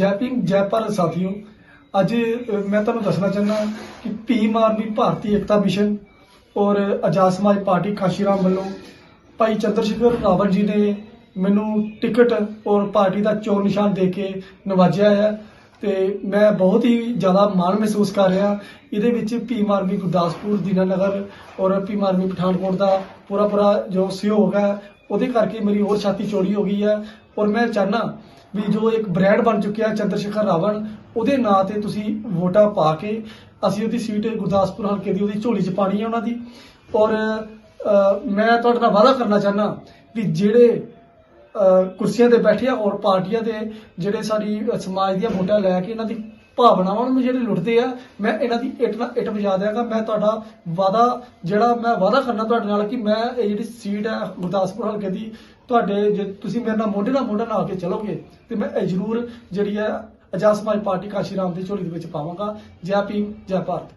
ਜੈ ਭੀਮ, ਜੈ ਭਾਰਤ ਸਾਥੀਓ, ਅੱਜ ਮੈਂ ਤੁਹਾਨੂੰ ਦੱਸਣਾ ਚਾਹੁੰਦਾ ਕਿ ਭੀਮ ਆਰਮੀ ਭਾਰਤੀ ਏਕਤਾ ਮਿਸ਼ਨ ਔਰ ਆਜ਼ਾਦ ਸਮਾਜ ਪਾਰਟੀ ਕਾਸ਼ੀਰਾਮ ਵੱਲੋਂ ਭਾਈ ਚੰਦਰ ਸ਼ੇਖਰ ਰਾਵਤ ਜੀ ਨੇ ਮੈਨੂੰ ਟਿਕਟ ਔਰ ਪਾਰਟੀ ਦਾ ਚੋਣ ਨਿਸ਼ਾਨ ਦੇ ਕੇ ਨਵਾਜਿਆ ਹੈ। ਤੇ ਮੈਂ ਬਹੁਤ ਹੀ ਜ਼ਿਆਦਾ ਮਾਣ ਮਹਿਸੂਸ ਕਰ ਰਿਹਾ। ਇਹਦੇ ਵਿੱਚ ਭੀਮ ਆਰਮੀ ਗੁਰਦਾਸਪੁਰ ਦੀਨਾਨਗਰ ਔਰ ਭੀਮ ਆਰਮੀ ਪਠਾਨਕੋਟ ਦਾ ਪੂਰਾ ਪੂਰਾ ਜੋ ਸਹਿਯੋਗ ਹੈ, ਉਹਦੇ ਕਰਕੇ ਮੇਰੀ ਹੋਰ ਛਾਤੀ ਚੌੜੀ ਹੋ ਗਈ ਹੈ। ਔਰ ਮੈਂ ਚਾਹਨਾ ਵੀ ਜੋ ਇੱਕ ਬ੍ਰਾਂਡ ਬਣ ਚੁੱਕਿਆ ਚੰਦਰਸ਼ੇਖਰ ਰਾਵਣ, ਉਹਦੇ ਨਾਂ ਤੇ ਤੁਸੀਂ ਵੋਟਾਂ ਪਾ ਕੇ ਅਸੀਂ ਉਹਦੀ ਸੀਟ ਗੁਰਦਾਸਪੁਰ ਹਲਕੇ ਦੀ, ਉਹਦੀ ਝੋਲੀ 'ਚ ਪਾਣੀ ਹੈ ਉਹਨਾਂ ਦੀ। ਔਰ ਮੈਂ ਤੁਹਾਡੇ ਨਾਲ ਵਾਅਦਾ ਕਰਨਾ ਚਾਹਨਾ ਵੀ ਜਿਹੜੇ ਕੁਰਸੀਆਂ ਤੇ ਬੈਠੇ ਆ ਔਰ ਪਾਰਟੀਆਂ ਦੇ ਜਿਹੜੇ ਸਾਡੀ ਸਮਾਜ ਦੀਆਂ ਵੋਟਾਂ ਲੈ ਕੇ ਇਹਨਾਂ ਦੀ ਭਾਵਨਾਵਾਂ ਨੂੰ ਜਿਹੜੇ ਲੁੱਟਦੇ ਆ, ਮੈਂ ਇਹਨਾਂ ਦੀ ਇੱਟ ਨਾਲ ਇੱਟ ਵਜਾ ਦਿਆਂਗਾ। ਮੈਂ ਤੁਹਾਡਾ ਵਾਅਦਾ, ਜਿਹੜਾ ਮੈਂ ਵਾਅਦਾ ਕਰਨਾ ਤੁਹਾਡੇ ਨਾਲ ਕਿ ਮੈਂ ਇਹ ਜਿਹੜੀ ਸੀਟ ਹੈ ਗੁਰਦਾਸਪੁਰ ਹਲਕੇ ਦੀ, ਤੁਹਾਡੇ ਜੇ ਤੁਸੀਂ ਮੇਰੇ ਨਾਲ ਮੋਢੇ ਨਾਲ ਮੋਢਾ ਨਾਲ ਕੇ ਚਲੋਗੇ, ਤੇ ਮੈਂ ਇਹ ਜ਼ਰੂਰ ਜਿਹੜੀ ਹੈ ਆਜ਼ਾਦ ਸਮਾਜ ਪਾਰਟੀ ਕਾਸ਼ੀਰਾਮ ਦੀ ਝੋਲੀ ਦੇ ਵਿੱਚ ਪਾਵਾਂਗਾ। ਜੈ ਭੀਮ, ਜੈ ਭਾਰਤ।